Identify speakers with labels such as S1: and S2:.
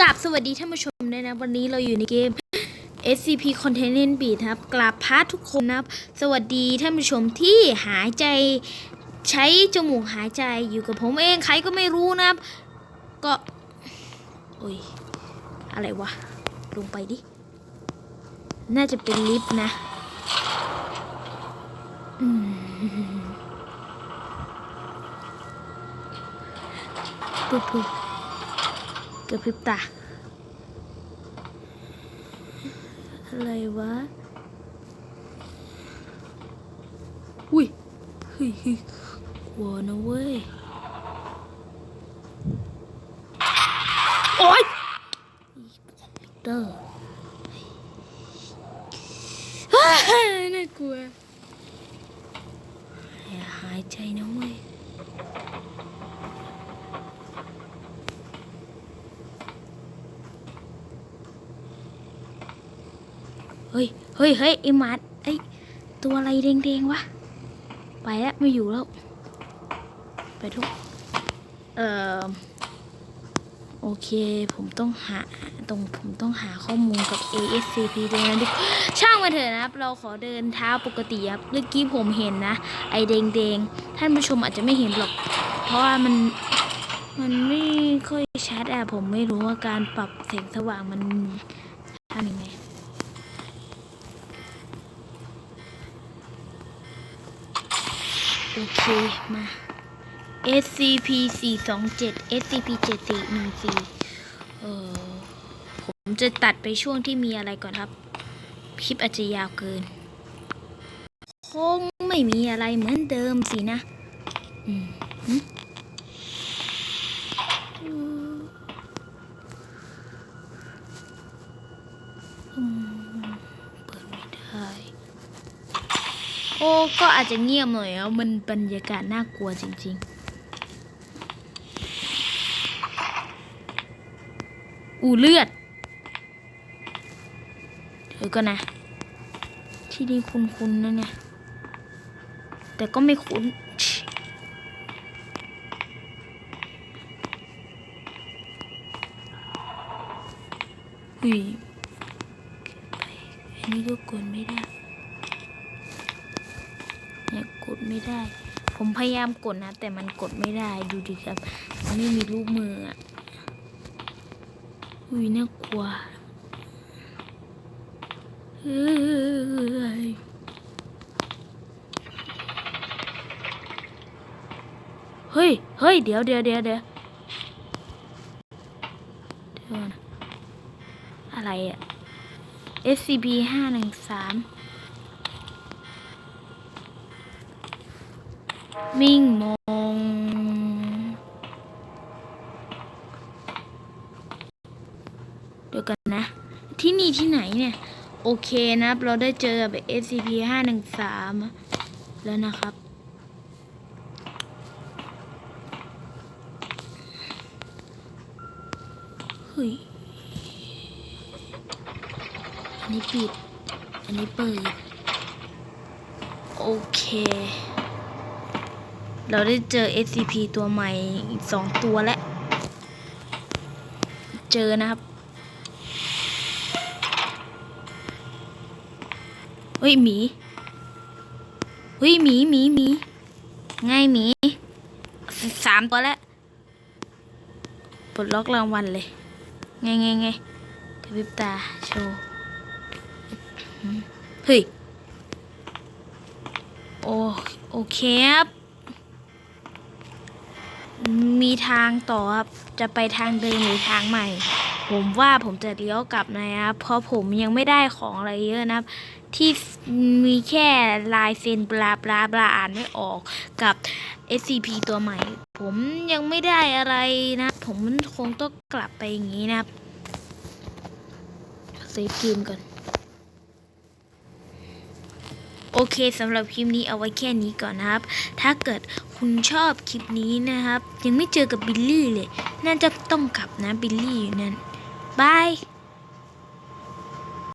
S1: กับสวัสดีท่านผู้ชมด้วยนะ วันนี้เราอยู่ในเกม SCP Containment Beat ครับกราบพาร์ททุกคนนะครับ สวัสดีท่านผู้ชมที่หายใจใช้จมูกหายใจอยู่กับผมเองใครก็ไม่รู้นะครับ ก็ โอ้ย อะไรวะ ลงไปดิ น่าจะเป็นลิฟต์นะอืมปุ๊บปุ๊บ ระพริบตา อะไรวะ อุ้ยเฮ้ยกลัวนะเว้ย โอ๊ยอีเตอร์น่ากลัวอย่าหายใจนะเว้ย เฮ้ย เฮ้ยเฮ้ยไอหมัดไอยตัวอะไรแดงๆวะ ไปแล้วไม่อยู่แล้ว ไปทุก เอ่อ โอเค ผมต้องหาตรงผมต้องหาข้อมูลกับ ASCP ด้วยนะดิช่างมาเถอะนะครับ เราขอเดินเท้าปกติครับ เมื่อกี้ผมเห็นนะ ไอแดงๆ ท่านผู้ชมอาจจะไม่เห็นหรอก เพราะว่ามันมันไม่ค่อยชัดอะผมไม่รู้ว่าการปรับแสงสว่างมันทำยังไง โอเค มา SCP 427 SCP 7414เออผมจะตัดไปช่วงที่มีอะไรก่อนครับ คลิปอาจจะยาวเกิน คงไม่มีอะไรเหมือนเดิมสินะ อืมหึอืมอืมเปิดไม่ได้ โอ้ก็อาจจะเงียบหน่อยอะมันบรรยากาศน่ากลัวจริง ๆ อูเลือดเดี๋ยวก็นะ ที่นี่คุ้นๆนะเนี่ย แต่ก็ไม่คุ้นอุ้ยไอันนี้ก็กดไม่ได้ นี่ยกดไม่ได้ ผมพยายามกดนะ แต่มันกดไม่ได้ดูดิครับมันไม่มีรูปมืออะอุ้ยน่ากลัวเฮ้ยเฮ้ย เฮ้ย เดี๋ยวเดี๋ยวเดี๋ยวเดี๋ยวเดี๋ยวนะอะไรอะ SCP ห้าหนึ่งสาม มิ่งมองเดี๋ยวกันนะ ที่นี่ที่ไหนเนี่ย โอเคนะครับ เราได้เจอแบบ SCP ห้าหนึ่งสามแล้วนะครับ เฮ้ย อันนี้ปิด อันนี้เปิด โอเค เราได้เจอ SCP ตัวใหม่สองตัวแล้ว เจอนะครับ เฮ้ยหมี เฮ้ยหมีหมีหมีไง่ายหมีสสามตัวแล้วปลดล็อกรางวัลเลยไงไงไงกระพริบตาโชว์เฮ้ย โอโอเคครับ มีทางต่อครับ จะไปทางเดิมหรือทางใหม่ ผมว่าผมจะเลี้ยวกลับนะครับ เพราะผมยังไม่ได้ของอะไรเยอะนะครับ ที่มีแค่ลายเซ็นบลาบลาบลาอ่านไม่ออกกับ SCP ตัวใหม่ ผมยังไม่ได้อะไรนะ ผมคงต้องกลับไปอย่างนี้นะครับเซฟเกมก่อน โอเคสำหรับคลิปนี้เอาไว้แค่นี้ก่อนนะครับ ถ้าเกิดคุณชอบคลิปนี้นะครับ ยังไม่เจอกับบิลลี่เลย น่าจะต้องกลับนะบิลลี่อยู่นั่นบาย